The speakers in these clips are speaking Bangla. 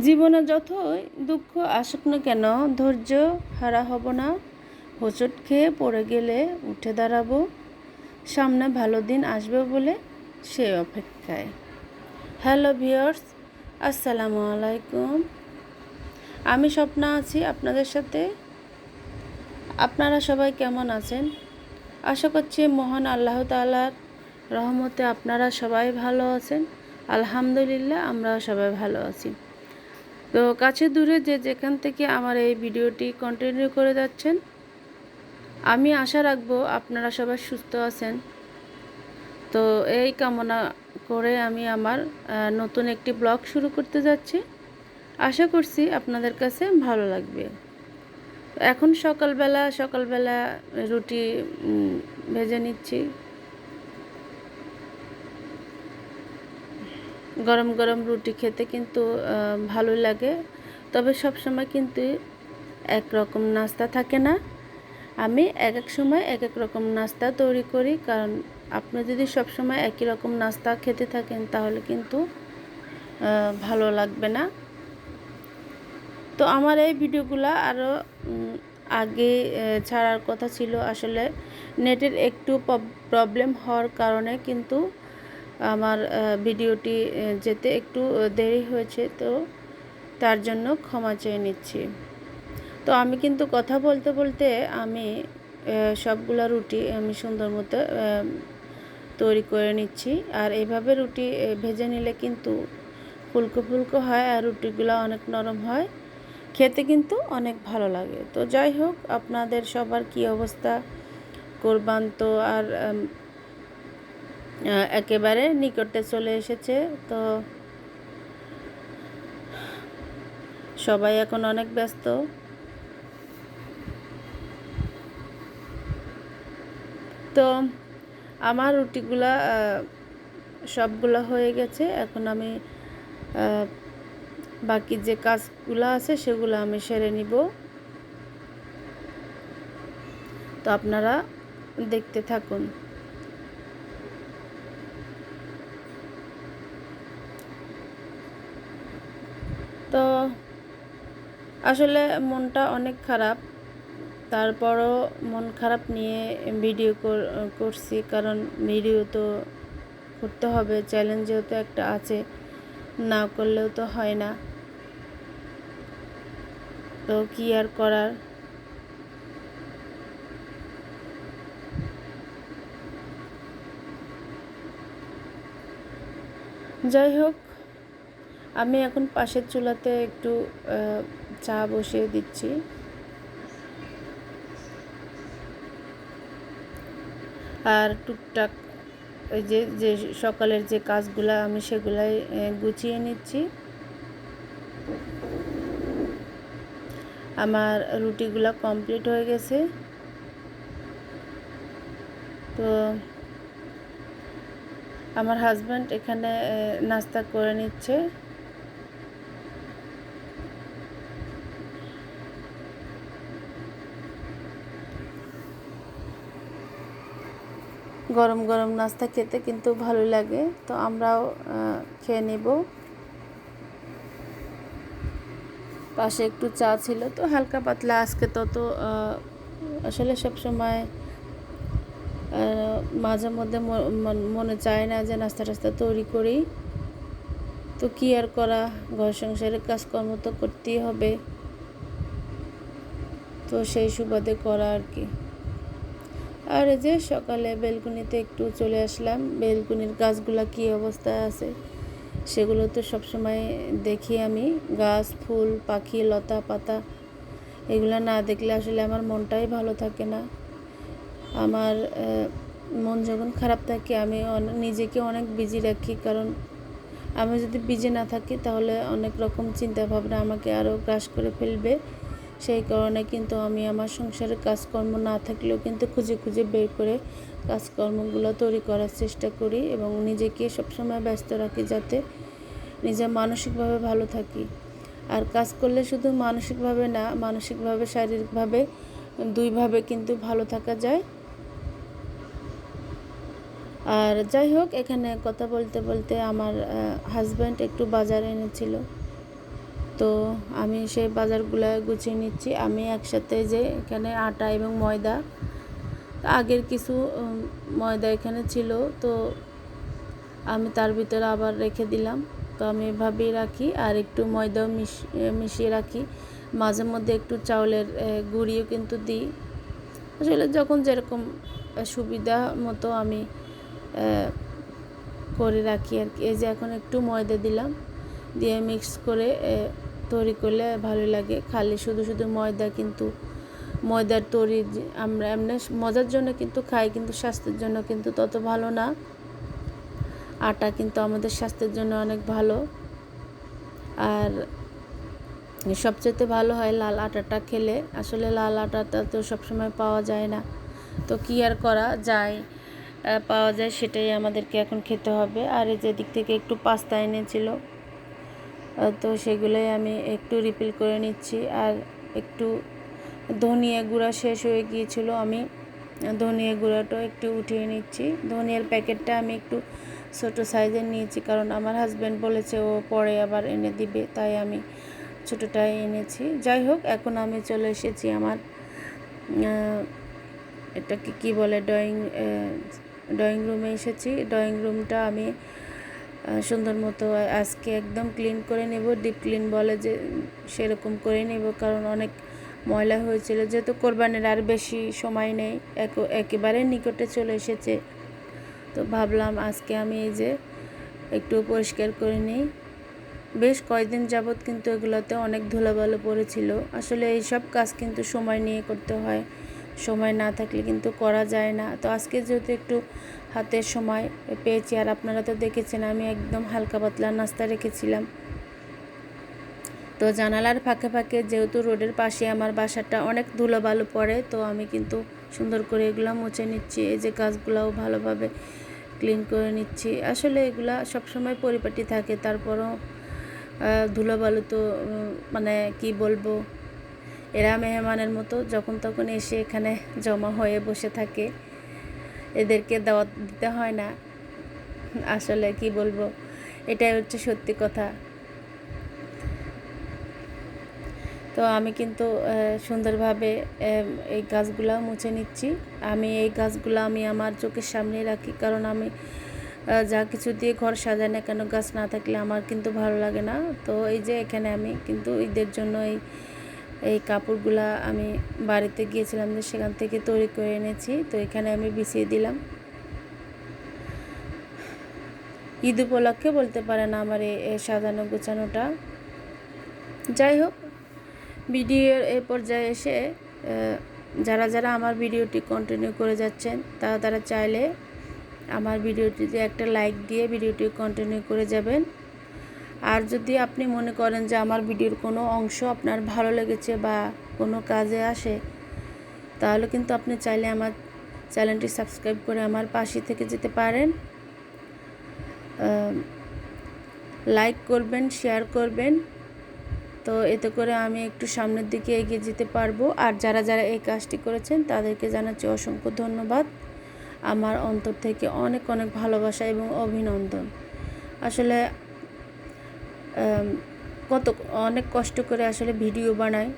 জীবনে যতই দুঃখ আসুক না কেন, ধৈর্য হারা হব না। হোঁচট খেয়ে পড়ে গেলে উঠে দাঁড়াবো। সামনে ভালো দিন আসবে বলে সে অপেক্ষায়। হ্যালো ভিওর্স আসসালামু আলাইকুম। আমি স্বপ্না আছি আপনাদের সাথে। আপনারা সবাই কেমন আছেন? আশা করছি মহান আল্লাহ তালার রহমতে আপনারা সবাই ভালো আছেন। আলহামদুলিল্লাহ, আমরাও সবাই ভালো আছি। তো কাছে দূরে যে যেখান থেকে আমার এই ভিডিওটি কন্টিনিউ করে যাচ্ছেন, আমি আশা রাখব আপনারা সবাই সুস্থ আছেন। তো এই কামনা করে আমি আমার নতুন একটি ব্লগ শুরু করতে যাচ্ছি। আশা করছি আপনাদের কাছে ভালো লাগবে। এখন সকালবেলা সকালবেলা রুটি ভেজে নিচ্ছি। গরম গরম রুটি খেতে কিন্তু ভালো লাগে। তবে সব সময় কিন্তু এক রকম নাস্তা থাকে না। আমি এক এক সময় এক এক রকম নাস্তা তৈরি করি, কারণ আপনি যদি সব সময় একই রকম নাস্তা খেতে থাকেন, তাহলে কিন্তু ভালো লাগবে না। তো আমার এই ভিডিওগুলো আরও আগে ছাড়ার কথা ছিল। আসলে নেটের একটু প্রবলেম হওয়ার কারণে কিন্তু আমার ভিডিওটি যেতে একটু দেরি হয়েছে, তো তার জন্য ক্ষমা চেয়ে নিচ্ছি। তো আমি কিন্তু কথা বলতে বলতে আমি সবগুলো রুটি আমি সুন্দর মতো তৈরি করে নিচ্ছি। আর এইভাবে রুটি ভেজে নিলে কিন্তু ফুলকো ফুলকো হয় আর রুটিগুলো অনেক নরম হয়। খেতে কিন্তু অনেক ভালো লাগে। তো যাই হোক, আপনাদের সবার কি অবস্থা? কোরবান তো আর একেবারে নিকটে চলে এসেছে। তো সবাই এখন অনেক ব্যস্ত। তো আমার রুটিগুলা সবগুলো হয়ে গেছে। এখন আমি বাকি যে কাজগুলো আছে সেগুলো আমি সেরে নিব। তো আপনারা দেখতে থাকুন তো আসলে মনটা অনেক খারাপ। তারপরও মন খারাপ নিয়ে ভিডিও করছি, কারণ ভিডিও তো করতে হবে চ্যালেঞ্জ যেহেতু একটা আছে, না করলেও তো হয় না। তো কি আর করার? যাই হোক আমি এখন পাশের চুলাতে একটু চা বসিয়ে দিচ্ছি। আর টুকটাক ওই যে যে সকালের যে কাজগুলো, আমি সেগুলাই গুছিয়ে নিচ্ছি। আমার রুটিগুলো কমপ্লিট হয়ে গেছে। তো আমার হাজব্যান্ড এখানে নাস্তা করে নিচ্ছে। গরম গরম নাস্তা খেতে কিন্তু ভালো লাগে। তো আমরাও খেয়ে নেব। পাশে একটু চা ছিল, তো হালকা পাতলা আজকে তত আসলে সব সময় মাঝে মধ্যে মনে চায় না যে নাস্তা টাস্তা তৈরি করি। তো কি আর করা, ঘর সংসারের কাজকর্ম তো করতেই হবে। তো সেই সুবাদে করা আর কি। আর এই যে সকালে বেলকুনিতে একটু চলে আসলাম। বেলকুনির গাছগুলা কী অবস্থায় আছে সেগুলো তো সবসময় দেখি আমি। গাছ, ফুল, পাখি, লতা, পাতা, এগুলো না দেখলে আসলে আমার মনটাই ভালো থাকে না। আমার মন যখন খারাপ থাকে আমি নিজেকে অনেক বিজি রাখি কারণ আমি যদি বিজি না থাকি তাহলে অনেক রকম চিন্তা ভাবনা আমাকে আরও গ্রাস করে ফেলবে। সেই কারণে কিন্তু আমি আমার সংসারের কাজকর্ম না থাকলেও কিন্তু খুঁজে খুঁজে বের করে কাজকর্মগুলো তৈরি করার চেষ্টা করি এবং নিজেকে সবসময় ব্যস্ত রাখি যাতে নিজে মানসিকভাবে ভালো থাকি। আর কাজ করলে শুধু মানসিকভাবে না, মানসিকভাবে, শারীরিকভাবে দুইভাবে কিন্তু ভালো থাকা যায়। আর যাই হোক, এখানে কথা বলতে বলতে আমার হাজব্যান্ড একটু বাজারে এনেছিল। তো আমি সেই বাজারগুলো গুছিয়ে নিচ্ছি। আমি একসাথে যে এখানে আটা এবং ময়দা, আগের কিছু ময়দা এখানে ছিল, তো আমি তার ভিতরে আবার রেখে দিলাম। তো আমি এভাবেই রাখি আর একটু ময়দাও মিশ- মিশিয়ে রাখি। মাঝে মধ্যে একটু চাউলের গুঁড়িও কিন্তু দিই। আসলে যখন যেরকম সুবিধা মতো আমি করে রাখি আর কি। এই যে এখন একটু ময়দা দিলাম, দিয়ে মিক্স করে তৈরি করলে ভালো লাগে। খালি শুধু শুধু ময়দা কিন্তু, ময়দার তৈরি আমরা এমনি মজার জন্য কিন্তু খাই, কিন্তু স্বাস্থ্যের জন্য কিন্তু তত ভালো না। আটা কিন্তু আমাদের স্বাস্থ্যের জন্য অনেক ভালো। আর সবচেয়ে ভালো হয় লাল আটাটা খেলে। আসলে লাল আটাটা তো সবসময় পাওয়া যায় না। তো কী আর করা যায়? পাওয়া যায় সেটাই আমাদেরকে এখন খেতে হবে। আর এই যে দিক থেকে একটু পাস্তা এনেছিল। তো সেগুলোই আমি একটু রিপিল করে নিচ্ছি। আর একটু ধনিয়া গুঁড়া শেষ হয়ে গিয়েছিল, আমি ধনিয়া গুঁড়াটাও একটু উঠিয়ে নিচ্ছি। ধনিয়ার প্যাকেটটা আমি একটু ছোট সাইজের নিয়েছি, কারণ আমার হাজব্যান্ড বলেছে ও পরে আবার এনে দিবে, তাই আমি ছোটোটাই এনেছি। যাই হোক, এখন আমি চলে এসেছি আমার এটাকে কি বলে ড্রয়িং ড্রয়িং রুমে এসেছি। ড্রয়িং রুমটা আমি সুন্দর মতো আজকে একদম ক্লিন করে নেব ডিপ ক্লিন বলে যে সেরকম করে নেব, কারণ অনেক ময়লা হয়েছিল। যেহেতু কোরবানির আর বেশি সময় নেই, এক- একেবারে নিকটে চলে এসেছে। তো ভাবলাম আজকে আমি এই যে একটু পরিষ্কার করে নিই। বেশ কয়েকদিন যাবৎ কিন্তু এগুলোতে অনেক ধুলোবালো পড়েছিল। আসলে এই সব কাজ কিন্তু সময় নিয়ে করতে হয়। সময় না থাকলে কিন্তু করা যায় না। তো আজকে যেহেতু একটু হাতের সময় পেয়েছি আর আপনারা তো দেখেছেন, আমি একদম হালকা পাতলা নাস্তা রেখেছিলাম। তো জানালার ফাঁকে ফাঁকে যেহেতু রোডের পাশে আমার বাসাটা অনেক ধুলোবালু পড়ে, তো আমি কিন্তু সুন্দর করে এগুলো মুছে নিচ্ছি, এই যে গাছগুলোও ভালোভাবে ক্লিন করে নিচ্ছি। আসলে এগুলা সবসময় পরিপাটি থাকে, তারপরও ধুলোবালু তো মানে কি বলব, এরা মেহমানের মতো যখন তখন এসে এখানে জমা হয়ে বসে থাকে। এদেরকে দাওয়াত দিতে হয় না। আসলে কি বলব? এটাই হচ্ছে সত্যি কথা। তো আমি কিন্তু সুন্দরভাবে এই গাছগুলা মুছে নিচ্ছি। আমি এই গাছগুলো আমি আমার চোখের সামনে রাখি। কারণ আমি যা কিছু দিয়ে ঘর সাজাই না কেন, গাছ না থাকলে আমার কিন্তু ভালো লাগে না। তো এই যে এখানে আমি কিন্তু ঈদের জন্য এই এই কাপড়গুলা আমি বাড়িতে গিয়েছিলাম যে সেখান থেকে তৈরি করে এনেছি। তো এখানে আমি বিছিয়ে দিলাম। ঈদ উপলক্ষে বলতে পারেন আমার এই সাজানো গোছানোটা। যাই হোক, ভিডিওর এ পর্যায়ে এসে যারা যারা আমার ভিডিওটি কন্টিনিউ করে যাচ্ছেন, তারা তারা চাইলে আমার ভিডিওটিতে একটা লাইক দিয়ে ভিডিওটি কন্টিনিউ করে যাবেন। আর যদি আপনি মনে করেন যে আমার ভিডিওর কোনো অংশ আপনার ভালো লেগেছে বা কোনো কাজে আসে, তাহলে কিন্তু আপনি চাইলে আমার চ্যানেলটি সাবস্ক্রাইব করে আমার পাশে থেকে যেতে পারেন। লাইক করবেন, শেয়ার করবেন। তো এতে করে আমি একটু সামনের দিকে এগিয়ে যেতে পারব। আর যারা যারা এই কাজটি করেছেন, তাদেরকে জানাচ্ছি অসংখ্য ধন্যবাদ। আমার অন্তর থেকে অনেক অনেক ভালোবাসা এবং অভিনন্দন। আসলে কত, অনেক কষ্ট করে আসলে ভিডিও বানাই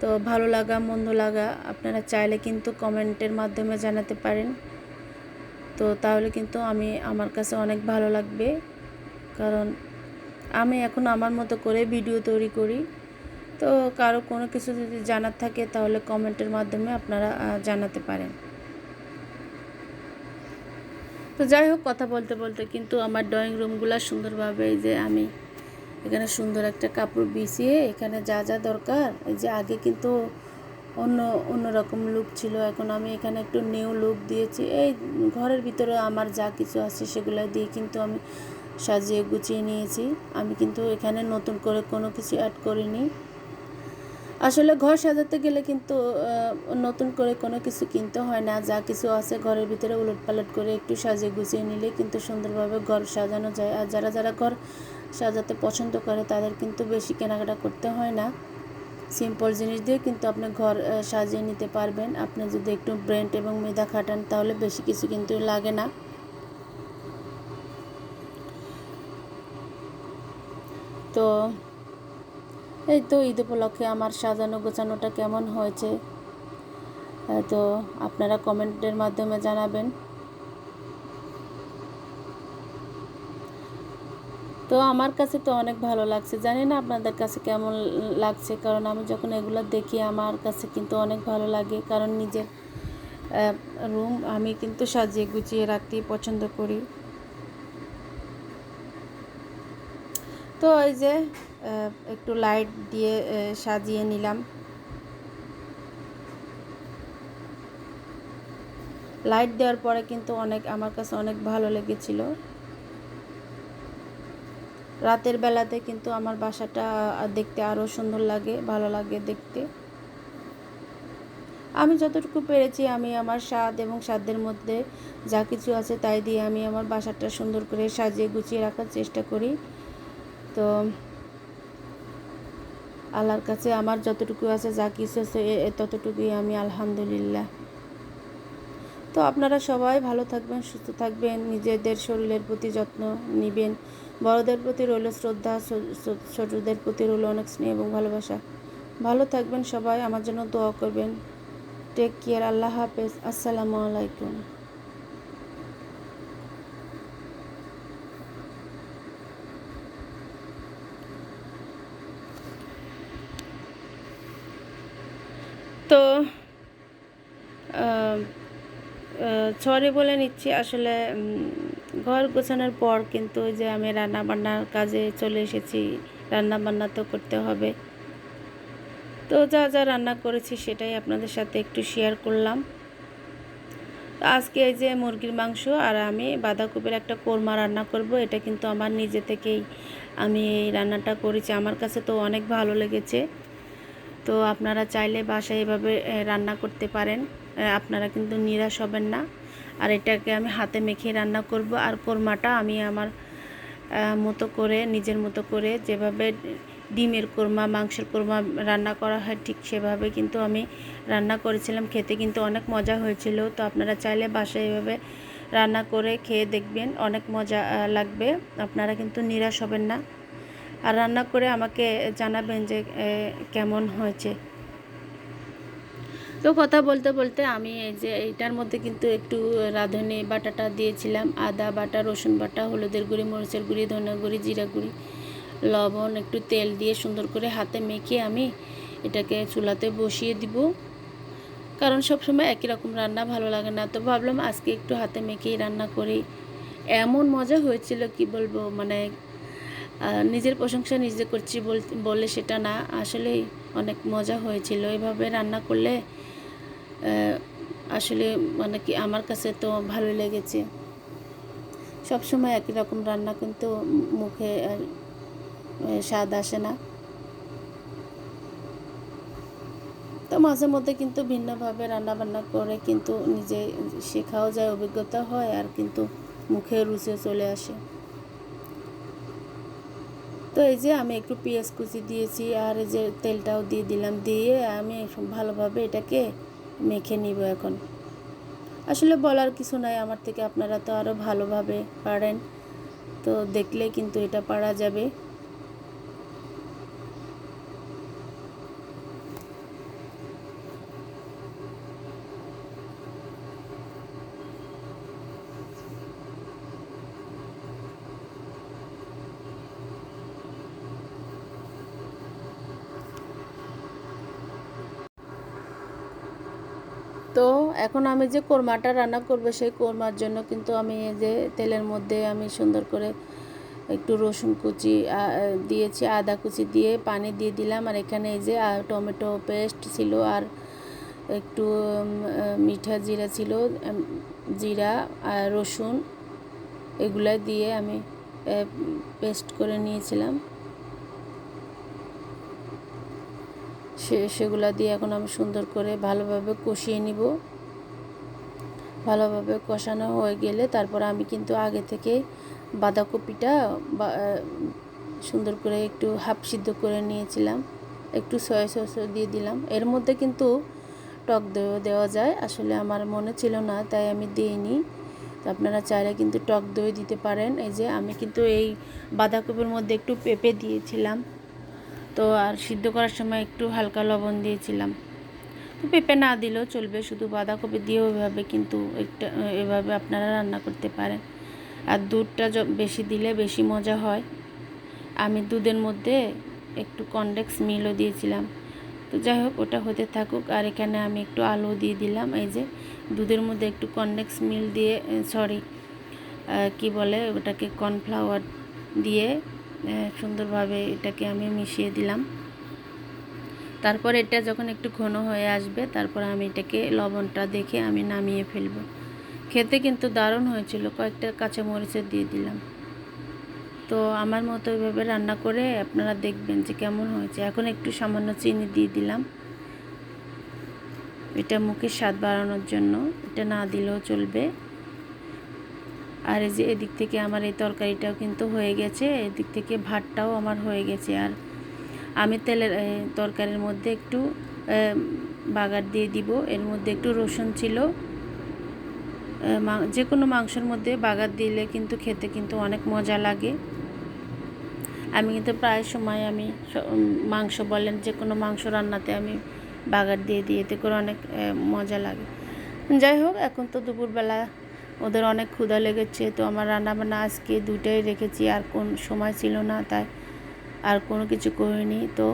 তো ভালো লাগা, মন্দ লাগা, আপনারা চাইলে কিন্তু কমেন্টের মাধ্যমে জানাতে পারেন। তো তাহলে কিন্তু আমি, আমার কাছে অনেক ভালো লাগবে। কারণ আমি এখন আমার মতো করে ভিডিও তৈরি করি। তো কারও কোনো কিছু যদি জানার থাকে, তাহলে কমেন্টের মাধ্যমে আপনারা জানাতে পারেন। তো যাই হোক, কথা বলতে বলতে কিন্তু আমার ড্রয়িং রুমগুলো সুন্দরভাবে যে আমি এখানে সুন্দর একটা কাপড় বিছিয়ে এখানে যা যা দরকার। এই যে আগে কিন্তু অন্য অন্য রকম লুক ছিল, এখন আমি এখানে একটু নিউ লুক দিয়েছি। এই ঘরের ভিতরে আমার যা কিছু আছে সেগুলো দিয়ে কিন্তু আমি সাজিয়ে গুছিয়ে নিয়েছি। আমি কিন্তু এখানে নতুন করে কোনো কিছু অ্যাড করিনি। আসলে ঘর সাজাতে গেলে কিন্তু নতুন করে কোনো কিছু কিনতে হয় না। যা কিছু আছে ঘরের ভিতরে উলট পালট করে একটু সাজিয়ে গুছিয়ে নিলে কিন্তু সুন্দরভাবে ঘর সাজানো যায়। আর যারা যারা ঘর সাজাতে পছন্দ করে তাদের কিন্তু বেশি কেনাকাটা করতে হয় না। সিম্পল জিনিস দিয়ে কিন্তু আপনি ঘর সাজিয়ে নিতে পারবেন। আপনি যদি একটু ব্রেন্ড এবং মেধা খাটান তাহলে বেশি কিছু কিন্তু লাগে না। তো এই তো ঈদ উপলক্ষে আমার সাজানো গোছানোটা কেমন হয়েছে? তো আপনারা কমেন্টের মাধ্যমে জানাবেন। তো আমার কাছে তো অনেক ভালো লাগছে। জানি না আপনাদের কাছে কেমন লাগছে, কারণ আমি যখন এগুলো দেখি আমার কাছে কিন্তু অনেক ভালো লাগে। কারণ নিজের রুম আমি কিন্তু সাজিয়ে গুছিয়ে রাখতেই পছন্দ করি। তো এই যে একটু লাইট দিয়ে সাজিয়ে নিলাম। লাইট দেওয়ার পরে কিন্তু অনেক, আমার কাছে অনেক ভালো লেগেছিল। রাতের বেলাতে কিন্তু আমার বাসাটা দেখতে আরও সুন্দর লাগে, ভালো লাগে দেখতে। আমি যতটুকু পেরেছি, আমি আমার স্বাদ এবং স্বাদের মধ্যে যা কিছু আছে তাই দিয়ে আমি আমার বাসাটা সুন্দর করে সাজিয়ে গুছিয়ে রাখার চেষ্টা করি। তো আল্লাহর কাছে আমার যতটুকু আছে যা কিছু আছে ততটুকুই আমি আলহামদুলিল্লাহ। তো আপনারা সবাই ভালো থাকবেন, সুস্থ থাকবেন, নিজেদের শরীরের প্রতি যত্ন নেবেন। বড়দের প্রতি রইল শ্রদ্ধা ছোটদের প্রতি রইল অনেক স্নেহ এবং ভালোবাসা। ভালো থাকবেন সবাই, আমার জন্য দোয়া করবেন। টেক কেয়ার আল্লাহ হাফেজ, আসসালামু আলাইকুম তো সরি বলে নিচ্ছি, আসলে ঘর গোছানোর পর কিন্তু যে আমি রান্না বান্নার কাজে চলে এসেছি রান্না বান্না তো করতে হবে। তো যা যা রান্না করেছি সেটাই আপনাদের সাথে একটু শেয়ার করলাম। আজকে এই যে মুরগির মাংস আর আমি বাঁধাকপির একটা কোরমা রান্না করব, এটা কিন্তু আমার নিজে থেকেই আমি এই রান্নাটা করেছি, আমার কাছে তো অনেক ভালো লেগেছে। তো আপনারা চাইলে বাসায় এভাবে রান্না করতে পারেন আপনারা কিন্তু নিরাশ হবেন না। আর এটাকে আমি হাতে মেখে রান্না করব। আর কোরমাটা আমি আমার মতো করে, নিজের মতো করে যেভাবে ডিমের কোরমা, মাংসের কোরমা রান্না করা হয় ঠিক সেভাবে কিন্তু আমি রান্না করেছিলাম। খেতে কিন্তু অনেক মজা হয়েছিল। তো আপনারা চাইলে বাসায় এভাবে রান্না করে খেয়ে দেখবেন, অনেক মজা লাগবে। আপনারা কিন্তু নিরাশ হবেন না। আর রান্না করে আমাকে জানাবেন যে কেমন হয়েছে। তো কথা বলতে বলতে আমি এই যে এইটার মধ্যে কিন্তু একটু রাঁধুনি বাটাটা দিয়েছিলাম, আদা বাটা, রসুন বাটা, হলুদের গুঁড়ি, মরিচের গুঁড়ি ধনে গুঁড়ি, জিরা গুঁড়ি, লবণ, একটু তেল দিয়ে সুন্দর করে হাতে মেখে আমি এটাকে চুলাতে বসিয়ে দিব। কারণ সবসময় একই রকম রান্না ভালো লাগে না। তো ভাবলাম আজকে একটু হাতে মেখেই রান্না করি। এমন মজা হয়েছিল, কি বলব মানে নিজের প্রশংসা নিজে করছি বল- সেটা না। আসলেই অনেক মজা হয়েছিল। এভাবে রান্না করলে আসলে মানে কি আমার কাছে তো ভালো লেগেছে। সবসময় একই রকম রান্না কিন্তু মুখে স্বাদ আসে না। তো মাঝে মধ্যে কিন্তু ভিন্নভাবে রান্না বান্না করে কিন্তু নিজে শেখাও যায়, অভিজ্ঞতা হয় আর কিন্তু মুখে রুচিও চলে আসে। তো এই যে আমি একটু পেঁয়াজ কুচি দিয়েছি আর এই যে তেলটাও দিয়ে দিলাম, দিয়ে আমি ভালোভাবে এটাকে মেখে নিব এখন। আসলে বলার কিছু নাই, আমার থেকে আপনারা তো আরও ভালোভাবে পারেন। তো দেখলে কিন্তু এটা পারা যাবে। তো এখন আমি যে কোরমাটা রান্না করব, সেই কোরমার জন্য কিন্তু আমি এই যে তেলের মধ্যে আমি সুন্দর করে একটু রসুন কুচি দিয়েছি, আদা কুচি দিয়ে পানি দিয়ে দিলাম। আর এখানে এই যে টমেটো পেস্ট ছিল আর একটু মিঠা জিরা ছিল জিরা আর রসুন এগুলা দিয়ে আমি পেস্ট করে নিয়েছিলাম। সে সেগুলা দিয়ে এখন আমি সুন্দর করে ভালোভাবে কষিয়ে নিব। ভালোভাবে কষানো হয়ে গেলে তারপর আমি কিন্তু আগে থেকে বাঁধাকপিটা সুন্দর করে একটু হাফ সিদ্ধ করে নিয়েছিলাম। একটু সয়া সস দিয়ে দিলাম। এর মধ্যে কিন্তু টক দইও দেওয়া যায়। আসলে আমার মনে ছিল না, তাই আমি দিইনি। তো আপনারা চাইলে কিন্তু টক দই দিতে পারেন। এই যে আমি কিন্তু এই বাঁধাকপির মধ্যে একটু পেঁপে দিয়েছিলাম। তো আর সিদ্ধ করার সময় একটু হালকা লবণ দিয়েছিলাম। তো পেঁপে না দিলেও চলবে, শুধু বাঁধাকপি দিয়েও এভাবে কিন্তু একটা, এভাবে আপনারা রান্না করতে পারেন। আর দুধটা বেশি দিলে বেশি মজা হয়। আমি দুধের মধ্যে একটু কনডেক্স মিলও দিয়েছিলাম। তো যাই হোক, ওটা হতে থাকুক। আর এখানে আমি একটু আলু দিয়ে দিলাম, এই যে দুধের মধ্যে একটু কনডেক্স মিল দিয়ে সরি কি বলে ওটাকে, কর্নফ্লাওয়ার দিয়ে সুন্দরভাবে এটাকে আমি মিশিয়ে দিলাম। তারপর এটা যখন একটু ঘন হয়ে আসবে, তারপর আমি এটাকে লবণটা দেখে আমি নামিয়ে ফেলব। খেতে কিন্তু দারুণ হয়েছিল, কয়েকটা কাঁচামরিচের দিয়ে দিলাম। তো আমার মতো এভাবে রান্না করে আপনারা দেখবেন যে কেমন হয়েছে। এখন একটু সামান্য চিনি দিয়ে দিলাম। এটা মুখের স্বাদ বাড়ানোর জন্য। এটা না দিলেও চলবে। আর এই যে এদিক থেকে আমার এই তরকারিটাও কিন্তু হয়ে গেছে, এদিক থেকে ভাতটাও আমার হয়ে গেছে। আর আমি তেলের তরকারির মধ্যে একটু বাগার দিয়ে দিব। এর মধ্যে একটু রসুন ছিল। যে কোনো মাংসের মধ্যে বাগার দিলে কিন্তু খেতে কিন্তু অনেক মজা লাগে। আমি কিন্তু প্রায় সময় আমি মাংস বলেন যে কোনো মাংস রান্নাতে আমি বাগার দিয়ে দিই। এতে করে অনেক মজা লাগে। যাই হোক, এখন তো দুপুরবেলা ওদের অনেক ক্ষুধা লেগেছে, তো আমার রান্নাবান্না আজকে দুইটাই রেখেছি, আর কোন সময় ছিল না তাই আর কোনো কিছু করিনি। তো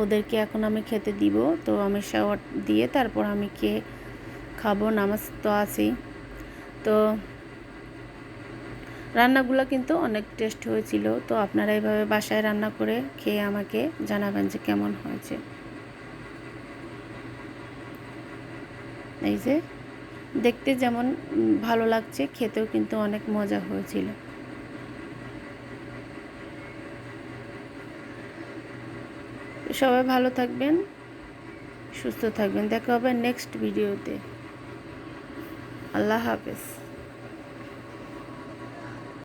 ওদেরকে এখন আমি খেতে দিব, তো আমি শাওয়ার দিয়ে তারপর আমি খেয়ে খাব, নামাজ তো আছেই। তো রান্নাগুলো কিন্তু অনেক টেস্ট হয়েছিল, তো আপনারা এইভাবে বাসায় রান্না করে খেয়ে আমাকে জানাবেন যে কেমন হয়েছে। এই যে দেখতে যেমন ভালো লাগছে, খেতেও কিন্তু অনেক মজা হয়েছিল। সবাই ভালো থাকবেন, সুস্থ থাকবেন। দেখা হবে নেক্সট ভিডিওতে আল্লাহ হাফেজ।